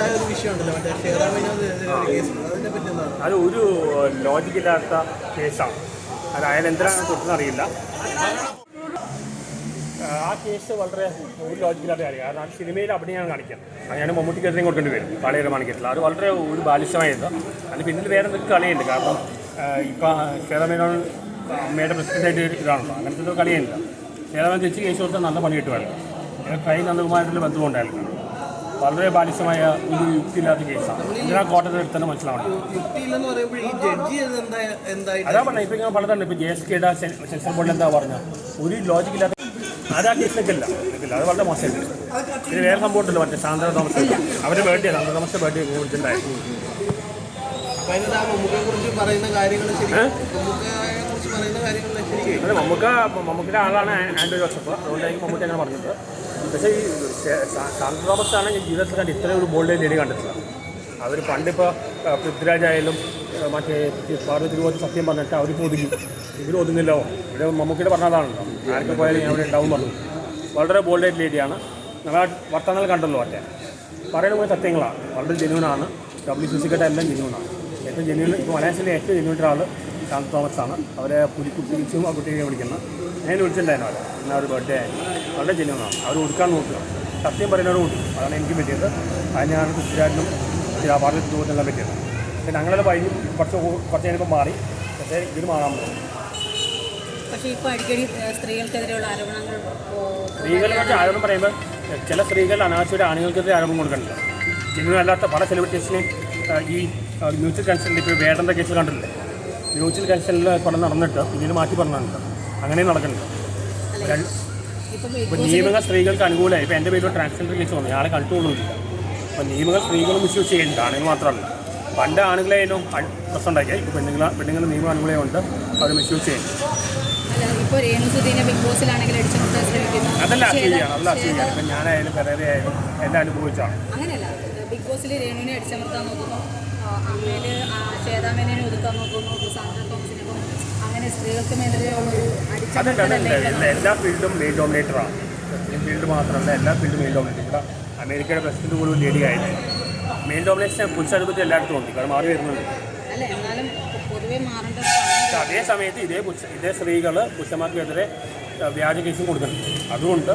ഉണ്ടായ ഒരു വിഷയമുണ്ടല്ലോ. മറ്റേ ഷെയറാമിനോട് കേസ് അതിനെ പറ്റി എന്താണ്? അത് ഒരു ലോജിക്കില്ലാത്ത കേസാണ്. അത് അയാൾ എന്തിനാണ് തൊട്ടെന്ന് അറിയില്ല. ആ കേസ് വളരെ ഒരു ലോജിക്കില്ലാത്ത കാര്യം കാരണം അത് സിനിമയിൽ അഭിനയാണ് കാണിക്കുന്നത് ഞാൻ മമ്മൂട്ടിക്കെതിരെയും കൊടുക്കേണ്ടി വരും. കളിയുടെ മാണിക്കത്തില്ല അത് വളരെ ഒരു ബാലിശമായത് അതിന് പിന്നിൽ വേറെ എന്തൊക്കെ കളിയുണ്ട്? കാരണം ഇപ്പം ശ്വേതമേനോൻ അമ്മയുടെ പ്രസിഡന്റായിട്ട് ഇതാണല്ലോ. അങ്ങനത്തെ ഒരു കളിയില്ല ശ്വേതമേൻ തിരിച്ച് കേസ് കൊടുത്താൽ നല്ല പണി കിട്ടുമായിരുന്നു. കൈ നന്ദകുമാരത്തിൽ ബന്ധമുണ്ടായിരുന്നു വളരെ ബാലിശമായ ഒരു യുക്തിയില്ലാത്ത കേസാണ്. ഇതിനാ കോട്ടയത്ത് എടുത്തന്നെ മനസ്സിലാവണം. അതാ പറഞ്ഞ ഇപ്പൊ ഇങ്ങനെ പലതണ്ട് ഇപ്പൊ ജെ എസ് കെയുടെ സെൻസർ ബോർഡിൽ എന്താ പറഞ്ഞ? ഒരു ലോജിക്കില്ലാത്ത അതാ കേസിലൊക്കെ ഇല്ല അത് വളരെ മോശമായിട്ട് ഇത് വേറെ സംഭവം ഉണ്ടല്ലോ മറ്റേ സാന്ദ്ര തോമസ്. അവരുടെ ബർത്ത്ഡേ സാന്ദ്ര തോമസിന്റെ ബർത്ത്ഡേ വിളിച്ചിട്ടുണ്ടായിരുന്നു മമ്മൂക്ക മമ്മൂക്കിന്റെ നമുക്ക് ആളാണ് ആൻഡ്രോ ജോസഫ്. അതുകൊണ്ടായിരിക്കും മമ്മൂട്ടി അങ്ങനെ പറഞ്ഞത്. പക്ഷേ ഈ ശേ- സാ- സാന്ദ്ര തോമസ് ആണ് ഞാൻ ജീവിതത്തിൽ കണ്ട് ഇത്രയും ഒരു ബോൾഡ് ലേഡി കണ്ടിട്ടുള്ളത്. അവർ പണ്ടിപ്പോൾ പൃഥ്വിരാജ് ആയാലും ആ, മറ്റേ പാർവതി തിരുവോത്ത് സത്യം പറഞ്ഞിട്ട് അവർ ഒതുങ്ങി ഇവർ ഒതുങ്ങില്ലോ ഇവിടെ മമ്മൂക്കിയുടെ പറഞ്ഞതാണല്ലോ ആരൊക്കെ പോയാലും ഞാൻ ഇവിടെ ഉണ്ടാവും പറഞ്ഞു. വളരെ ബോൾഡ് ലേഡിയാണ് നമ്മൾ വർത്തമാനങ്ങൾ കണ്ടല്ലോ മറ്റേ. പറയുന്ന പോലെ സത്യങ്ങളാണ്. വളരെ ജെന്യൂനാണ് ഡബ്ല്യു സി സിക്കട്ടെ എല്ലാം ജെന്യൂനാണ് ഏറ്റവും ജെന്യൂൻ ഇപ്പോൾ മലയാളത്തിലെ ഏറ്റവും ജെന്യൂൻ ഒരാൾ ശാന്ത് തോമസ് ആണ് അവരെ പുലിക്കുട്ടി വിളിച്ചും ആ കുട്ടിയെ വിളിക്കുന്നത്. ഞാൻ വിളിച്ചിട്ടുണ്ടായിരുന്നു അവരെ. എന്നാൽ ഒരു ബർത്ത്ഡേ ആയി. വളരെ ജെന്യൂനാണ് അവർ ഒതുക്കാൻ നോക്കുക. സത്യം പറയുന്നവരോട് കൂടി അതാണ് എനിക്ക് പറ്റിയത്. അതിനാണ് ചില പാർട്ടി ദൂരത്തിനെല്ലാം പറ്റിയത്. പിന്നെ അങ്ങനെയുള്ള വൈകി കുറച്ച് കുറച്ച് കഴിഞ്ഞപ്പോൾ മാറി. പക്ഷേ ഇതിന് മാറാൻ പോകും പക്ഷേ ഇപ്പോൾ അടിക്കടി സ്ത്രീകൾക്കെതിരെയുള്ള ആരോപണങ്ങൾ സ്ത്രീകളെ കുറിച്ച് ആരോപണം പറയുമ്പോൾ ചില സ്ത്രീകൾ അനാവശ്യമായിട്ട് ആണുങ്ങൾക്കെതിരെ ആരോപണം കൊടുക്കണില്ല ജനുവൻ അല്ലാത്ത പല സെലിബ്രിറ്റീസിനെയും ഈ മ്യൂച്വൽ കൺസലിൽ ഇപ്പോൾ വേടന്റെ കേസ് കണ്ടിട്ടില്ലേ? മ്യൂച്വൽ കൺസലിൽ പണം നടന്നിട്ട് പിന്നീട് മാറ്റി പറഞ്ഞിട്ടുണ്ട്. അങ്ങനെ നടക്കുന്നുണ്ട്. ഇപ്പം നിയമങ്ങൾ സ്ത്രീകൾക്ക് അനുകൂലമായി. ഇപ്പം എന്റെ പേരിൽ ട്രാൻസ്ജെൻഡർ കേസ് വന്നു. ആളെ കണ്ടുകൊള്ളുന്നില്ല അപ്പോൾ നിയമങ്ങൾ സ്ത്രീകളും മിസ്യൂസ് ചെയ്യുന്നുണ്ട്. ആണുങ്ങൾ മാത്രമല്ല. പണ്ട് ആണുങ്ങളെയും പ്രശ്നം ഉണ്ടാക്കിയ ഇപ്പോൾ പെണ്ണുങ്ങൾ പെണ്ണുങ്ങൾ നിയമം അനുകൂലമുണ്ട് അവർ മിസ്യൂസ് ചെയ്യുന്നു അല്ല ഇപ്പോൾ രേണുസുദീനെ ബിഗ് ബോസിലാണെങ്കിൽ അടിച്ചമർത്താൻ ശ്രമിക്കുന്നു അതല്ല ശരിയാണ് അല്ല ശരിയാണ് ഇപ്പം ഞാനായാലും പെരേര ആയാലും എല്ലാം അനുഭവിച്ചാണ്. അങ്ങനെയല്ല. ബിഗ് ബോസിൽ രേണുവിനെ അടിച്ചമർത്താൻ നോക്കുന്നു. ആ, അമ്മയിൽ ശ്വേതാമേനെ ഒതുക്കാൻ നോക്കുന്നു. സാന്ദ്ര തോമസിനെ അങ്ങനെ സ്ത്രീകൾക്ക് മേലെയുള്ള എല്ലാ- എല്ലാ ഫീൽഡും മെയിൻ ഡോമിനേറ്ററാണ് ആണ് ഫീൽഡ് മാത്രമല്ല എല്ലാ ഫീൽഡും മെയിൻ ഡോമിനേറ്റർ ഇവിടെ അമേരിക്കയുടെ പ്രസിഡന്റ് പോലും ലേഡി ആയിരുന്നു മെയിൻ ഡോമിനേഷൻ പുരുഷാധിപത്യം എല്ലായിടത്തും ഉണ്ട് കാരണം മാറി വരുന്നുണ്ട്. അതേ സമയത്ത് ഇതേ പുരുഷ ഇതേ സ്ത്രീകൾ പുരുഷന്മാർക്കെതിരെ വ്യാജ കേസും കൊടുക്കുന്നുണ്ട്. അതുകൊണ്ട്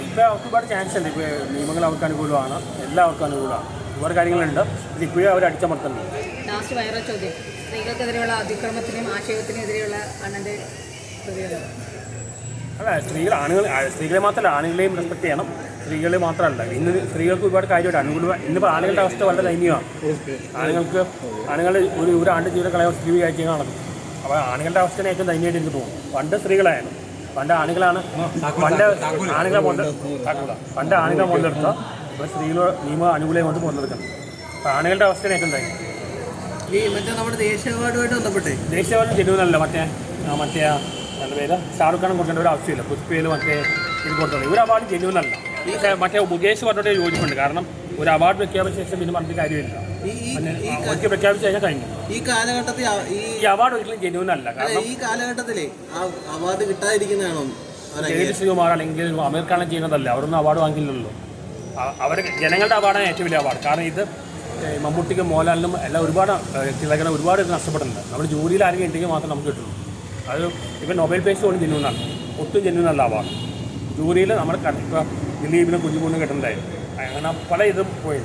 ഇപ്പോൾ അവർക്ക് ഒരുപാട് ചാൻസ് ഉണ്ട്. ഇപ്പോൾ നിയമങ്ങൾ അവർക്ക് അനുകൂലമാണ് എല്ലാവർക്കും അനുകൂലമാണ്. ഒരുപാട് കാര്യങ്ങളുണ്ട്. ഇത് ഇപ്പോഴും അവർ അടിച്ചമർത്തുന്നുണ്ട്. ലാസ്റ്റ് വൈറൽ ചോദ്യം. സ്ത്രീകൾക്കെതിരെയുള്ള അതിക്രമത്തിനും ആശയത്തിനെതിരെയുള്ള അണ്ണന്റെ പ്രതികരണം അല്ല സ്ത്രീകൾ ആണുങ്ങൾ സ്ത്രീകളെ മാത്രമല്ല ആണുങ്ങളെയും റെസ്പെക്ട് ചെയ്യണം. സ്ത്രീകളെ മാത്രമല്ല ഇന്ന് സ്ത്രീകൾക്ക് ഒരുപാട് കാര്യമുണ്ട് അനുകൂല ഇന്നിപ്പോൾ ആണുങ്ങളുടെ അവസ്ഥ വളരെ ദയനീയമാണ് ആണുങ്ങൾക്ക് ആണുങ്ങൾ ഒരു ഒരു ആണ്ട് ജീവിതം കളയാൻ സ്ത്രീ കാഴ്ച നടക്കും അപ്പോൾ ആണുങ്ങളുടെ അവസ്ഥ ഏറ്റവും ദയനീയമായിട്ട് എനിക്ക് തോന്നുന്നു. പണ്ട് സ്ത്രീകളായിരുന്നു. പണ്ട് ആണുങ്ങളാണ് പണ്ട് ആണുങ്ങളെ മുതൽ പണ്ട് ആണുങ്ങളെ മുതലെടുത്ത ഇപ്പോൾ സ്ത്രീകൾ നിയമ അനുകൂലം കൊണ്ട് മുതലെടുക്കണം അപ്പോൾ ആണുങ്ങളുടെ അവസ്ഥയാണ് ഏറ്റവും ദയനീയം. ഈ മറ്റേ നമ്മുടെ ദേശീയ അവാർഡുമായിട്ട് ബന്ധപ്പെട്ടേ? അവാർഡ് ജനുവനല്ല മറ്റേ മറ്റേ എന്താ പേര്. ഷാറുഖ് ഖാൻ കൊടുക്കേണ്ട ഒരു ആവശ്യമില്ല. പുഷ്പയിൽ മറ്റേ ഇത് കൊടുത്തത് ഒരു അവാർഡ് ജെന്യൂൻ അല്ല ഈ മറ്റേ മുകേഷ് പറഞ്ഞിട്ട് യോജിപ്പുണ്ട്. കാരണം ഒരു അവാർഡ് പ്രഖ്യാപിച്ച ശേഷം പിന്നെ പറഞ്ഞിട്ട് കാര്യമില്ല. ഒരിക്കൽ പ്രഖ്യാപിച്ച കഴിഞ്ഞാൽ കഴിഞ്ഞു. ഈ കാലഘട്ടത്തിൽ ഈ അവാർഡ് ഒരിക്കലും ജനുവൻ അല്ല കാരണം ഈ കാലഘട്ടത്തിലെ അവാർഡ് കിട്ടാതിരിക്കുന്നതാണോ ജഗദീഷ് ശ്രീകുമാർ അല്ലെങ്കിൽ അമീർ ഖാൻ ചെയ്യുന്നതല്ല. അവരൊന്നും അവാർഡ് വാങ്ങില്ലല്ലോ അവർ ജനങ്ങളുടെ അവാർഡാണ് ഏറ്റവും വലിയ അവാർഡ്. കാരണം ഇത് മമ്മൂട്ടിക്കും മോഹൻലാലിനും എല്ലാം ഒരുപാട് തിളകണം ഒരുപാട് ഇത് നഷ്ടപ്പെടുന്നുണ്ട് നമ്മൾ ജോലിയിൽ ആരെങ്കിലും ഉണ്ടെങ്കിൽ മാത്രം നമുക്ക് കിട്ടുള്ളൂ. അത് ഇപ്പം നോബൽ പ്രൈസ് കൊണ്ട് ജെന്യൂനാണ് ഒട്ടും ജെന്യൂനല്ല അവാർഡ്. ജൂറിയിൽ നമ്മൾ ഇപ്പോൾ കുഞ്ഞു കുഞ്ഞുമൂന്നും കിട്ടുന്നുണ്ടായിരുന്നു അങ്ങനെ പല ഇതും പോയി.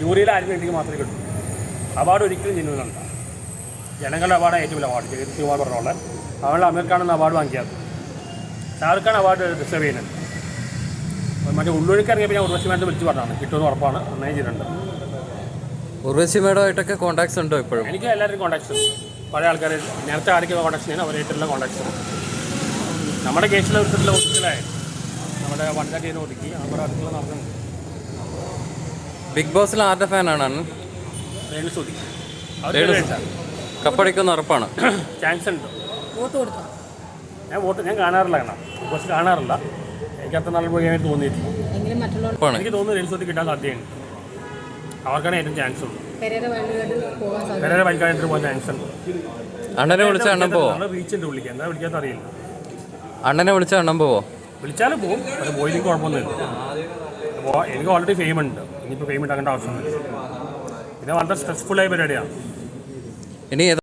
ജൂറിയിൽ ആരും കിട്ടിയെങ്കിൽ മാത്രമേ കിട്ടൂ. അവാർഡ് ഒരിക്കലും ജെന്യൂനല്ല ജനങ്ങളുടെ അവാർഡ് ഏറ്റവും വലിയ അവാർഡ്. ജഗദീഷ് കുമാർ പറഞ്ഞോളെ അവരുടെ അമീർ ഖാൻ എന്ന അവാർഡ് വാങ്ങിയത്. ഷാറുഖ് ഖാൻ അവാർഡ് റിസർവ് ചെയ്യുന്നുണ്ട് മറ്റേ ഉള്ളൊഴുക്ക് ഇറങ്ങിയപ്പോൾ ഞാൻ ഉർവശി മേനത്തെ വിളിച്ച് പറഞ്ഞാണ് കിട്ടുമെന്ന് ഉറപ്പാണ്. നന്നായി ചെയ്തിട്ടുണ്ട്. ഉർവശി മേഡമായിട്ടൊക്കെ കോണ്ടാക്ട്സ് ഉണ്ടോ ഇപ്പോഴും? എനിക്ക് എല്ലാവരും കോൺടാക്ട്സ് ഉണ്ട്. പഴയ ആൾക്കാർ നേരത്തെ ആരൊക്കെ കോൺടാക്ട്സ് ചെയ്യുന്നത് അവരായിട്ടുള്ള കോൺടാക്ട്സ് ഉണ്ട്. നമ്മുടെ കേസിലെ ഒരുത്തരത്തിലെ ഒതുക്കലായി നമ്മുടെ വനിതാ കേസിനെ ഒതുക്കി അവരുടെ അടുത്തുള്ള നടക്കുന്നുണ്ട് ബിഗ് ബോസിൽ ആരുടെ ഫാനാണ് അണ്ണൻ ഒതുക്കി. കപ്പടിക്കുന്ന ഉറപ്പാണ്. ചാൻസ് ഉണ്ട്. വോട്ട് കൊടുക്കാം ഞാൻ വോട്ട് ഞാൻ കാണാറില്ല കാണാം. ബിഗ് ബോസ് കാണാറില്ല. എനിക്ക് അത്ര നല്ല പോയി തോന്നിയിട്ടില്ല. മറ്റുള്ളവർ എനിക്ക് തോന്നുന്നു ഒതുക്കി കിട്ടാൻ സാധ്യതയുണ്ട്. അവർക്കാണ് ഏറ്റവും ചാൻസ് ഉള്ളത് പെരേര വൈകായിട്ട് പോകാൻ ചാൻസ് ഉണ്ട്. അണ്ണനെ വിളിച്ച അണ്ണൻ പോവോ? നമ്മൾ റീച്ചുണ്ട് വിളിക്കുക എന്താ വിളിക്കാത്ത അറിയില്ല. അണ്ണനെ വിളിച്ച അണ്ണൻ പോവോ? വിളിച്ചാലും പോകും അത് പോയില്ലെങ്കിൽ കുഴപ്പമൊന്നുമില്ല അപ്പോൾ എനിക്ക് ഓൾറെഡി ഫെയിം ഉണ്ട്. ഇനിയിപ്പോൾ ഫെയിം ഉണ്ടാക്കേണ്ട ആവശ്യമില്ല പിന്നെ വളരെ സ്ട്രെസ്ഫുൾ ആയ പരിപാടിയാണ് ഇനി